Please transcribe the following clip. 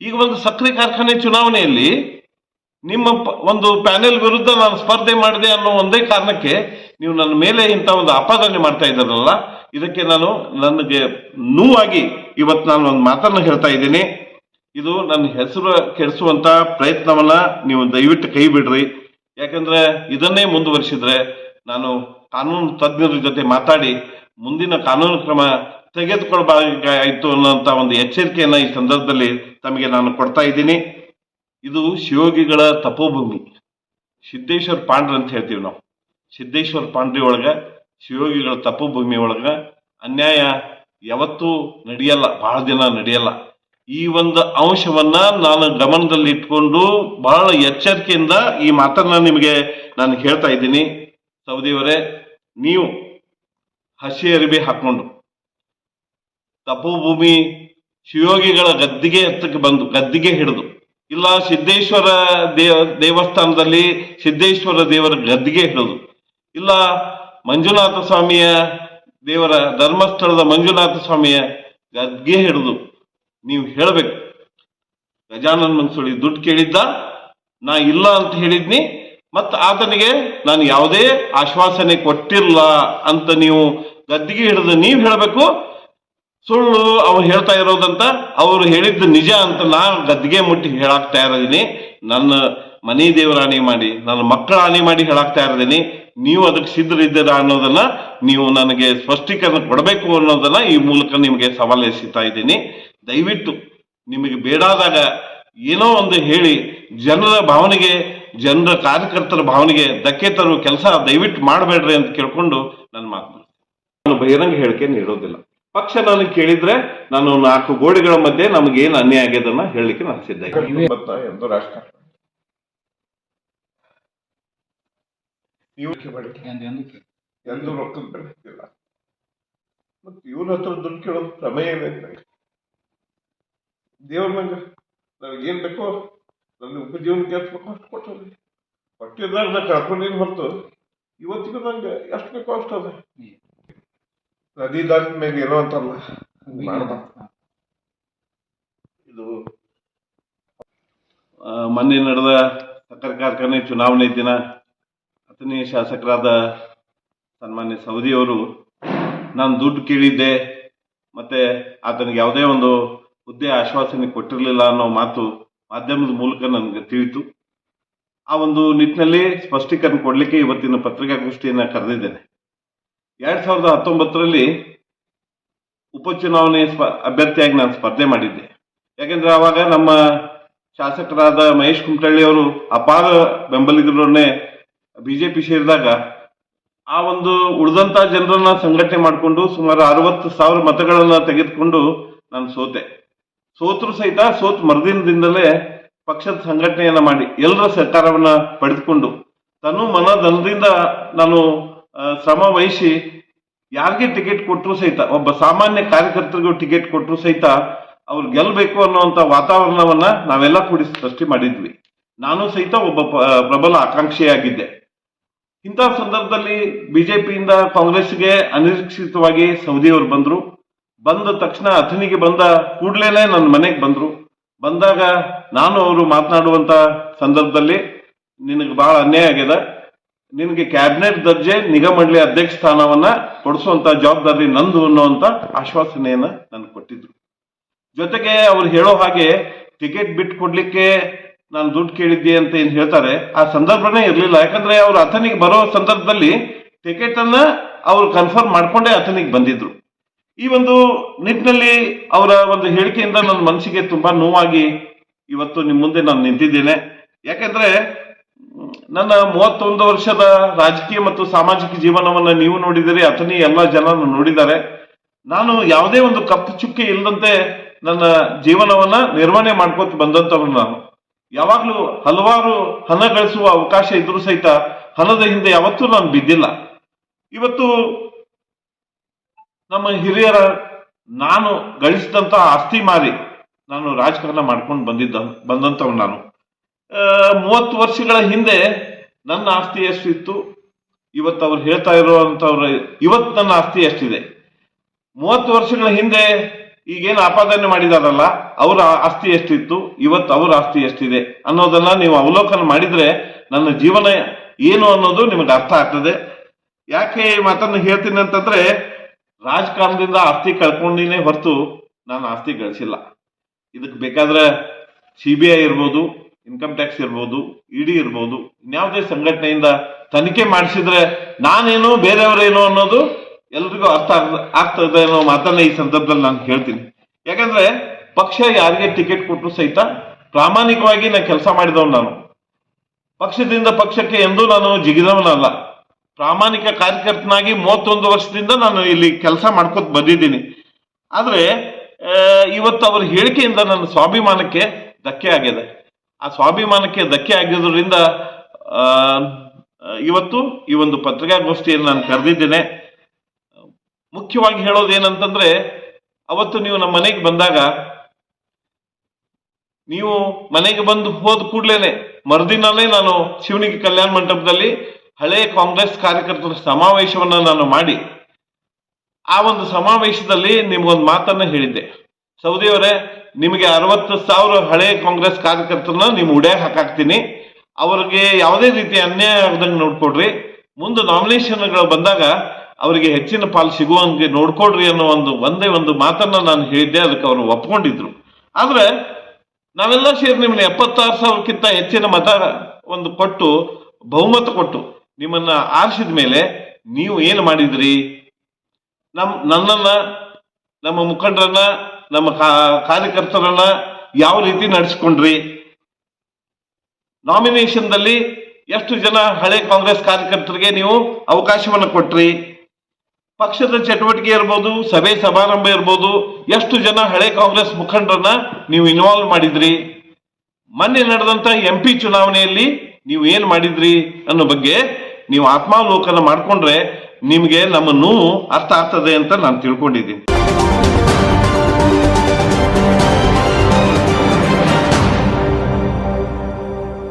ಈಗ ಒಂದು ಸಕ್ಕರೆ ಕಾರ್ಖಾನೆ ಚುನಾವಣೆಯಲ್ಲಿ ನಿಮ್ಮ ಒಂದು ಪ್ಯಾನೆಲ್ ವಿರುದ್ಧ ನಾನು ಸ್ಪರ್ಧೆ ಮಾಡಿದೆ ಅನ್ನೋ ಒಂದೇ ಕಾರಣಕ್ಕೆ ನೀವು ನನ್ನ ಮೇಲೆ ಇಂಥ ಒಂದು ಆಪಾದನೆ ಮಾಡ್ತಾ ಇದ್ದಾರಲ್ಲ, ಇದಕ್ಕೆ ನಾನು ನನಗೆ ನೋವಾಗಿ ಇವತ್ತು ನಾನು ಒಂದು ಮಾತನ್ನು ಹೇಳ್ತಾ ಇದ್ದೀನಿ. ಇದು ನನ್ನ ಹೆಸರು ಕೆಡಿಸುವಂತ ಪ್ರಯತ್ನವನ್ನ ನೀವು ದಯವಿಟ್ಟು ಕೈ ಬಿಡ್ರಿ. ಯಾಕಂದ್ರೆ ಇದನ್ನೇ ಮುಂದುವರಿಸಿದ್ರೆ ನಾನು ಕಾನೂನು ತಜ್ಞರ ಜೊತೆ ಮಾತಾಡಿ ಮುಂದಿನ ಕಾನೂನು ಕ್ರಮ ತೆಗೆದುಕೊಳ್ಬೇಕಾಯ್ತು ಅನ್ನೋಂಥ ಒಂದು ಎಚ್ಚರಿಕೆಯನ್ನ ಈ ಸಂದರ್ಭದಲ್ಲಿ ತಮಗೆ ನಾನು ಕೊಡ್ತಾ ಇದ್ದೀನಿ. ಇದು ಶಿವೋಗಿಗಳ ತಪೋಭೂಮಿ. ಸಿದ್ದೇಶ್ವರ ಪಾಂಡ್ರ ಅಂತ ಹೇಳ್ತೀವಿ ನಾವು. ಸಿದ್ದೇಶ್ವರ ಪಾಂಡ್ರಿ ಒಳಗೆ ಶಿವಯೋಗಿಗಳ ತಪೋಭೂಮಿ ಒಳಗ ಅನ್ಯಾಯ ಯಾವತ್ತೂ ನಡೆಯಲ್ಲ, ಬಹಳ ದಿನ ನಡೆಯಲ್ಲ. ಈ ಒಂದು ಅಂಶವನ್ನ ನಾನು ಗಮನದಲ್ಲಿ ಇಟ್ಕೊಂಡು ಬಹಳ ಎಚ್ಚರಿಕೆಯಿಂದ ಈ ಮಾತನ್ನ ನಿಮಗೆ ನಾನು ಹೇಳ್ತಾ ಇದ್ದೀನಿ. ಸೌದಿಯವರೇ, ನೀವು ಹಸಿ ಅರಿವಿ ಹಾಕೊಂಡು ತಪೋಭೂಮಿ ಶಿವಯೋಗಿಗಳ ಗದ್ದಿಗೆ ಹತ್ತಕ್ಕೆ ಬಂದು, ಗದ್ದಿಗೆ ಹಿಡಿದು. ಇಲ್ಲ, ಸಿದ್ದೇಶ್ವರ ದೇವ, ದೇವಸ್ಥಾನದಲ್ಲಿ ಸಿದ್ದೇಶ್ವರ ದೇವರ ಗದ್ದಿಗೆ ಹಿಡಿದು. ಇಲ್ಲ, ಮಂಜುನಾಥ ಸ್ವಾಮಿಯ ದೇವರ ಧರ್ಮಸ್ಥಳದ ಮಂಜುನಾಥ ಸ್ವಾಮಿಯ ಗದ್ಗೆ ಹಿಡಿದು. ನೀವು ಹೇಳಬೇಕು. ಗಜಾನನ್ ಮನ್ಸುಳಿ ದುಡ್ಡು ಕೇಳಿದ್ದ, ನಾ ಇಲ್ಲ ಅಂತ ಹೇಳಿದ್ನಿ, ಮತ್ತ ಆತನಿಗೆ ನಾನು ಯಾವುದೇ ಆಶ್ವಾಸನೆ ಕೊಟ್ಟಿಲ್ಲ ಅಂತ ನೀವು ಗದ್ದಿಗೆ ಹಿಡಿದು ನೀವು ಹೇಳಬೇಕು. ಸುಳ್ಳು ಅವ್ರು ಹೇಳ್ತಾ ಇರೋದಂತ ಅವ್ರು ಹೇಳಿದ್ದು ನಿಜ ಅಂತ ನಾನು ಗದ್ದಿಗೆ ಮುಟ್ಟಿ ಹೇಳಾಕ್ ತಯಾರಿದ್ದೀನಿ ನನ್ನ ಮನೆ ದೇವರ ಹಾನಿ ಮಾಡಿ, ನನ್ನ ಮಕ್ಕಳ ಹಾನಿ ಮಾಡಿ ಹೇಳಾಕ್ ತಯಾರಿದ್ದೀನಿ ನೀವು ಅದಕ್ಕೆ ಸಿದ್ಧರಿದ್ದೀರಾ ಅನ್ನೋದನ್ನ ನೀವು ನನಗೆ ಸ್ಪಷ್ಟೀಕರಣ ಕೊಡಬೇಕು ಅನ್ನೋದನ್ನ ಈ ಮೂಲಕ ನಿಮಗೆ ಸವಾಲು ಎಸಿತಾ ಇದ್ದೀನಿ. ದಯವಿಟ್ಟು ನಿಮಗೆ ಬೇಡಾದಾಗ ಏನೋ ಒಂದು ಹೇಳಿ ಜನರ ಭಾವನೆಗೆ, ಜನರ ಕಾರ್ಯಕರ್ತರ ಭಾವನೆಗೆ ಧಕ್ಕೆ ತರುವ ಕೆಲಸ ದಯವಿಟ್ಟು ಮಾಡಬೇಡ್ರಿ ಅಂತ ಕೇಳ್ಕೊಂಡು ನನ್ನ ಮಾತು ನಾನು ಬಹಿರಂಗ ಹೇಳಿಕೆ ನೀಡೋದಿಲ್ಲ. ಪಕ್ಷ ನಾನು ಕೇಳಿದ್ರೆ ನಾನು ನಾಲ್ಕು ಗೋಡೆಗಳ ಮಧ್ಯೆ ನಮಗೇನು ಅನ್ಯಾಯ ಆಗ್ಯದನ್ನ ಹೇಳಲಿಕ್ಕೆ ನಾನು ಸಿದ್ಧ ಎಂದು ರಾಷ್ಟ್ರ. ಎಂದು ರೊಕ್ಕದ ಬೆಳೆದಿಲ್ಲ ಮತ್ತೆ ಇವ್ರ ಹತ್ರ ದುಡ್ಡು ಕೇಳೋ ಪ್ರಮೇಯವೇ ದೇವ್ರ ಮಂಗ ನನಗೆ ಏನ್ ಬೇಕೋ ನನ್ನ ಉಪಜೀವನಕ್ಕೆ ಎಷ್ಟು ಬೇಕೋ ಅಷ್ಟು ಕೊಟ್ಟವ್ರಿ ಹೊಟ್ಟಿದಾಗ ನಾ ಕಳ್ಕೊಂಡಿದ್ದು ಹೊರತು ಇವತ್ತಿಗೂ ನಂಗೆ ಎಷ್ಟು ಬೇಕೋ ಅಷ್ಟು ಅದ. ನದಿ ಮೇಲೆ ಏನೋ ಅಂತಲ್ಲ ಇದು ಮೊನ್ನೆ ನಡೆದ ಸಕ್ಕರೆ ಕಾರ್ಖಾನೆ ಚುನಾವಣೆ ದಿನ ಹತ್ತನೇ ಶಾಸಕರಾದ ಸನ್ಮಾನ್ಯ ಸವದಿಯವರು ನಾನು ದುಡ್ಡು ಕೇಳಿದ್ದೆ ಮತ್ತೆ ಆತನಿಗೆ ಯಾವುದೇ ಒಂದು ಹುದ್ದೆ ಆಶ್ವಾಸನೆ ಕೊಟ್ಟಿರಲಿಲ್ಲ ಅನ್ನೋ ಮಾತು ಮಾಧ್ಯಮದ ಮೂಲಕ ನನಗೆ ತಿಳಿತು. ಆ ಒಂದು ನಿಟ್ಟಿನಲ್ಲಿ ಸ್ಪಷ್ಟೀಕರಣ ಕೊಡಲಿಕ್ಕೆ ಇವತ್ತಿನ ಪತ್ರಿಕಾಗೋಷ್ಠಿಯನ್ನು ಕರೆದಿದ್ದೇನೆ. ಎರಡ್ ಸಾವಿರದ ಹತ್ತೊಂಬತ್ತರಲ್ಲಿ ಉಪಚುನಾವಣೆ ಸ್ಪ, ಅಭ್ಯರ್ಥಿಯಾಗಿ ನಾನು ಸ್ಪರ್ಧೆ ಮಾಡಿದ್ದೆ. ಯಾಕೆಂದ್ರೆ ಆವಾಗ ನಮ್ಮ ಶಾಸಕರಾದ ಮಹೇಶ್ ಕುಮಟಳ್ಳಿ ಅವರು ಅಪಾರ ಬೆಂಬಲಿಗರನ್ನೇ ಬಿಜೆಪಿ ಸೇರಿದಾಗ ಆ ಒಂದು ಉಳಿದಂತ ಜನರನ್ನ ಸಂಘಟನೆ ಮಾಡಿಕೊಂಡು ಸುಮಾರು ಅರವತ್ತು ಸಾವಿರ ಮತಗಳನ್ನ ತೆಗೆದುಕೊಂಡು ನಾನು ಸೋತೆ. ಸೋತರು ಸಹಿತ ಸೋತ್ ಮರುದಿನದಿಂದಲೇ ಪಕ್ಷದ ಸಂಘಟನೆಯನ್ನ ಮಾಡಿ, ಎಲ್ಲರ ಸರ್ಕಾರವನ್ನ ಪಡೆದುಕೊಂಡು ತನು ಮನದಂದಿಂದ ನಾನು ಶ್ರಮ ವಹಿಸಿ ಯಾರಿಗೆ ಟಿಕೆಟ್ ಕೊಟ್ಟರು ಸಹಿತ, ಒಬ್ಬ ಸಾಮಾನ್ಯ ಕಾರ್ಯಕರ್ತರಿಗೂ ಟಿಕೆಟ್ ಕೊಟ್ಟರು ಸಹಿತ ಅವ್ರು ಗೆಲ್ಬೇಕು ಅನ್ನುವಂತ ವಾತಾವರಣವನ್ನ ನಾವೆಲ್ಲ ಕೂಡಿ ಸೃಷ್ಟಿ ಮಾಡಿದ್ವಿ. ನಾನು ಸಹಿತ ಒಬ್ಬ ಪ್ರಬಲ ಆಕಾಂಕ್ಷಿಯಾಗಿದ್ದೆ. ಇಂಥ ಸಂದರ್ಭದಲ್ಲಿ ಬಿಜೆಪಿಯಿಂದ ಕಾಂಗ್ರೆಸ್ಗೆ ಅನಿರೀಕ್ಷಿತವಾಗಿ ಸೌದಿಯವರು ಬಂದರು. ಬಂದ ತಕ್ಷಣ ಅಥಣಿಗೆ ಬಂದ ಕೂಡಲೇ ನನ್ನ ಮನೆಗೆ ಬಂದರು. ಬಂದಾಗ ನಾನು ಅವರು ಮಾತನಾಡುವಂತ ಸಂದರ್ಭದಲ್ಲಿ ನಿನಗೆ ಬಹಳ ಅನ್ಯಾಯ ಆಗ್ಯದ. ನಿನಗೆ ಕ್ಯಾಬಿನೆಟ್ ದರ್ಜೆ ನಿಗಮ ಮಂಡಳಿ ಅಧ್ಯಕ್ಷ ಸ್ಥಾನವನ್ನ ಕೊಡಿಸುವಂತ ಜವಾಬ್ದಾರಿ ನಂದು ಅನ್ನುವಂತ ಆಶ್ವಾಸನೆಯನ್ನ ನನಗೆ ಕೊಟ್ಟಿದ್ರು. ಜೊತೆಗೆ ಅವ್ರು ಹೇಳೋ ಹಾಗೆ ಟಿಕೆಟ್ ಬಿಟ್ಟು ಕೊಡ್ಲಿಕ್ಕೆ ನಾನು ದುಡ್ಡು ಕೇಳಿದ್ದೆ ಅಂತ ಏನ್ ಹೇಳ್ತಾರೆ, ಆ ಸಂದರ್ಭನೇ ಇರಲಿಲ್ಲ. ಯಾಕಂದ್ರೆ ಅವ್ರು ಅಥನಿಗೆ ಬರೋ ಸಂದರ್ಭದಲ್ಲಿ ಟಿಕೆಟ್ ಅನ್ನ ಅವ್ರು ಕನ್ಫರ್ಮ್ ಮಾಡ್ಕೊಂಡೇ ಅಥನಿಗೆ ಬಂದಿದ್ರು. ಈ ಒಂದು ನಿಟ್ಟಿನಲ್ಲಿ ಅವರ ಒಂದು ಹೇಳಿಕೆಯಿಂದ ನನ್ನ ಮನಸ್ಸಿಗೆ ತುಂಬಾ ನೋವಾಗಿ ಇವತ್ತು ನಿಮ್ಮ ಮುಂದೆ ನಾನು ನಿಂತಿದ್ದೇನೆ. ಯಾಕಂದ್ರೆ ನನ್ನ ಮೂವತ್ತೊಂದು ವರ್ಷದ ರಾಜಕೀಯ ಮತ್ತು ಸಾಮಾಜಿಕ ಜೀವನವನ್ನ ನೀವು ನೋಡಿದಿರಿ ಅಥನಿ ಎಲ್ಲ ಜನ ನೋಡಿದ್ದಾರೆ. ನಾನು ಯಾವುದೇ ಒಂದು ಕಪ್ಪು ಚುಕ್ಕೆ ಇಲ್ಲದಂತೆ ನನ್ನ ಜೀವನವನ್ನ ನಿರ್ವಹಣೆ ಮಾಡ್ಕೊತ ಬಂದಂತವನು ನಾನು. ಯಾವಾಗ್ಲೂ ಹಲವಾರು ಹಣ ಗಳಿಸುವ ಅವಕಾಶ ಇದ್ರೂ ಸಹಿತ ಹಣದ ಹಿಂದೆ ಯಾವತ್ತೂ ನಾನು ಬಿದ್ದಿಲ್ಲ. ಇವತ್ತು ನಮ್ಮ ಹಿರಿಯರ ನಾನು ಗಳಿಸಿದಂತ ಆಸ್ತಿ ಮಾರಿ ನಾನು ರಾಜಕಾರಣ ಮಾಡ್ಕೊಂಡು ಬಂದಿದ್ದ ಬಂದಂತವ್ ನಾನು. ಮೂವತ್ತು ವರ್ಷಗಳ ಹಿಂದೆ ನನ್ನ ಆಸ್ತಿ ಎಷ್ಟಿತ್ತು ಇವತ್ತು ಅವ್ರು ಹೇಳ್ತಾ ಇರುವಂತವ್ರ ಇವತ್ತು ನನ್ನ ಆಸ್ತಿ ಎಷ್ಟಿದೆ? ಮೂವತ್ತು ವರ್ಷಗಳ ಹಿಂದೆ ಈಗೇನು ಆಪಾದನೆ ಮಾಡಿದಾರಲ್ಲ, ಅವರ ಆಸ್ತಿ ಎಷ್ಟಿತ್ತು? ಇವತ್ತು ಅವರ ಆಸ್ತಿ ಎಷ್ಟಿದೆ? ಅನ್ನೋದನ್ನ ನೀವು ಅವಲೋಕನ ಮಾಡಿದ್ರೆ ನನ್ನ ಜೀವನ ಏನು ಅನ್ನೋದು ನಿಮಗೆ ಅರ್ಥ ಆಗ್ತದೆ. ಯಾಕೆ ಈ ಮಾತನ್ನು ಹೇಳ್ತೀನಿ ಅಂತಂದ್ರೆ, ರಾಜಕಾರಣದಿಂದ ಆಸ್ತಿ ಕಳ್ಕೊಂಡಿನೇ ಹೊರತು ನಾನು ಆಸ್ತಿ ಗಳಿಸಿಲ್ಲ. ಇದಕ್ಕೆ ಬೇಕಾದ್ರೆ ಸಿ ಬಿ ಐ ಇರ್ಬೋದು ಇನ್ಕಮ್ ಟ್ಯಾಕ್ಸ್ ಇರ್ಬೋದು ಇಡಿ ಇರ್ಬೋದು, ಇನ್ಯಾವುದೇ ಸಂಘಟನೆಯಿಂದ ತನಿಖೆ ಮಾಡಿಸಿದ್ರೆ ನಾನೇನು, ಬೇರೆಯವರೇನು ಅನ್ನೋದು ಎಲ್ರಿಗೂ ಅರ್ಥ ಆಗ್ತಾ ಆಗ್ತದೆ ಅನ್ನೋ ಮಾತನ್ನ ಈ ಸಂದರ್ಭದಲ್ಲಿ ನಾನು ಹೇಳ್ತೀನಿ. ಯಾಕಂದ್ರೆ ಪಕ್ಷ ಯಾರಿಗೆ ಟಿಕೆಟ್ ಕೊಟ್ಟರು ಸಹಿತ ಪ್ರಾಮಾಣಿಕವಾಗಿ ನಾನು ಕೆಲಸ ಮಾಡಿದವನು ನಾನು. ಪಕ್ಷದಿಂದ ಪಕ್ಷಕ್ಕೆ ಎಂದೂ ನಾನು ಜಿಗಿದವನಲ್ಲ. ಪ್ರಾಮಾಣಿಕ ಕಾರ್ಯಕರ್ತನಾಗಿ ಮೂವತ್ತೊಂದು ವರ್ಷದಿಂದ ನಾನು ಇಲ್ಲಿ ಕೆಲಸ ಮಾಡ್ಕೊತ ಬಂದಿದ್ದೀನಿ. ಆದ್ರೆ ಇವತ್ತು ಅವರ ಹೇಳಿಕೆಯಿಂದ ನನ್ನ ಸ್ವಾಭಿಮಾನಕ್ಕೆ ಧಕ್ಕೆ ಆಗಿದೆ. ಆ ಸ್ವಾಭಿಮಾನಕ್ಕೆ ಧಕ್ಕೆ ಆಗಿರೋದ್ರಿಂದ ಇವತ್ತು ಈ ಒಂದು ಪತ್ರಿಕಾಗೋಷ್ಠಿಯನ್ನು ನಾನು ಕರೆದಿದ್ದೇನೆ. ಮುಖ್ಯವಾಗಿ ಹೇಳೋದು ಏನಂತಂದ್ರೆ, ಅವತ್ತು ನೀವು ನಮ್ಮ ಮನೆಗೆ ಬಂದಾಗ, ನೀವು ಮನೆಗೆ ಬಂದು ಹೋದ ಕೂಡ್ಲೇನೆ, ಮರುದಿನನೇ ನಾನು ಶಿವನಿಗೆ ಕಲ್ಯಾಣ ಮಂಟಪದಲ್ಲಿ ಹಳೆ ಕಾಂಗ್ರೆಸ್ ಕಾರ್ಯಕರ್ತರ ಸಮಾವೇಶವನ್ನು ನಾನು ಮಾಡಿ, ಆ ಒಂದು ಸಮಾವೇಶದಲ್ಲಿ ನಿಮ್ಗೊಂದು ಮಾತನ್ನ ಹೇಳಿದ್ದೆ. ಸೌದಿಯವರೇ, ನಿಮಗೆ ಅರವತ್ತು ಸಾವಿರ ಹಳೆ ಕಾಂಗ್ರೆಸ್ ಕಾರ್ಯಕರ್ತರನ್ನ ನೀವು ಉಡೇ ಹಾಕಾಕ್ತೀನಿ. ಅವ್ರಿಗೆ ಯಾವುದೇ ರೀತಿ ಅನ್ಯಾಯ ಆಗದಂಗೆ ನೋಡ್ಕೊಡ್ರಿ. ಮುಂದೆ ನಾಮಿನೇಷನ್ಗಳು ಬಂದಾಗ ಅವರಿಗೆ ಹೆಚ್ಚಿನ ಪಾಲು ಸಿಗುವಂಗೆ ನೋಡ್ಕೊಡ್ರಿ ಅನ್ನೋ ಒಂದು ಒಂದೇ ಒಂದು ಮಾತನ್ನ ನಾನು ಹೇಳಿದ್ದೆ, ಅದಕ್ಕೆ ಅವರು ಒಪ್ಕೊಂಡಿದ್ರು. ಆದ್ರೆ, ನಾವೆಲ್ಲ ಸೇರಿ ನಿಮ್ಮನ್ನ ಎಪ್ಪತ್ತಾರು ಸಾವಿರಕ್ಕಿಂತ ಹೆಚ್ಚಿನ ಮತ ಒಂದು ಕೊಟ್ಟು, ಬಹುಮತ ಕೊಟ್ಟು ನಿಮ್ಮನ್ನ ಆರಿಸಿದ ಮೇಲೆ ನೀವು ಏನು ಮಾಡಿದ್ರಿ? ನಮ್ ನನ್ನನ್ನ, ನಮ್ಮ ಮುಖಂಡರನ್ನ ನಮ್ಮ ಕಾರ್ಯಕರ್ತರನ್ನ ಯಾವ ರೀತಿ ನಡೆಸ್ಕೊಂಡ್ರಿ? ನಾಮಿನೇಷನ್ದಲ್ಲಿ ಎಷ್ಟು ಜನ ಹಳೆ ಕಾಂಗ್ರೆಸ್ ಕಾರ್ಯಕರ್ತರಿಗೆ ನೀವು ಅವಕಾಶವನ್ನು ಕೊಟ್ರಿ? ಪಕ್ಷದ ಚಟುವಟಿಕೆ ಇರ್ಬೋದು, ಸಭೆ ಸಮಾರಂಭ ಇರ್ಬೋದು, ಎಷ್ಟು ಜನ ಹಳೆ ಕಾಂಗ್ರೆಸ್ ಮುಖಂಡರನ್ನ ನೀವು ಇನ್ವಾಲ್ವ್ ಮಾಡಿದ್ರಿ? ಮೊನ್ನೆ ನಡೆದಂತ ಎಂ ಪಿ ಚುನಾವಣೆಯಲ್ಲಿ ನೀವು ಏನ್ ಮಾಡಿದ್ರಿ ಅನ್ನೋ ಬಗ್ಗೆ ನೀವು ಆತ್ಮಾವಲೋಕನ ಮಾಡಿಕೊಂಡ್ರೆ ನಿಮಗೆ ನಮ್ಮ ನೋವು ಅರ್ಥ ಆಗ್ತದೆ ಅಂತ ನಾನು ತಿಳ್ಕೊಂಡಿದ್ದೀನಿ.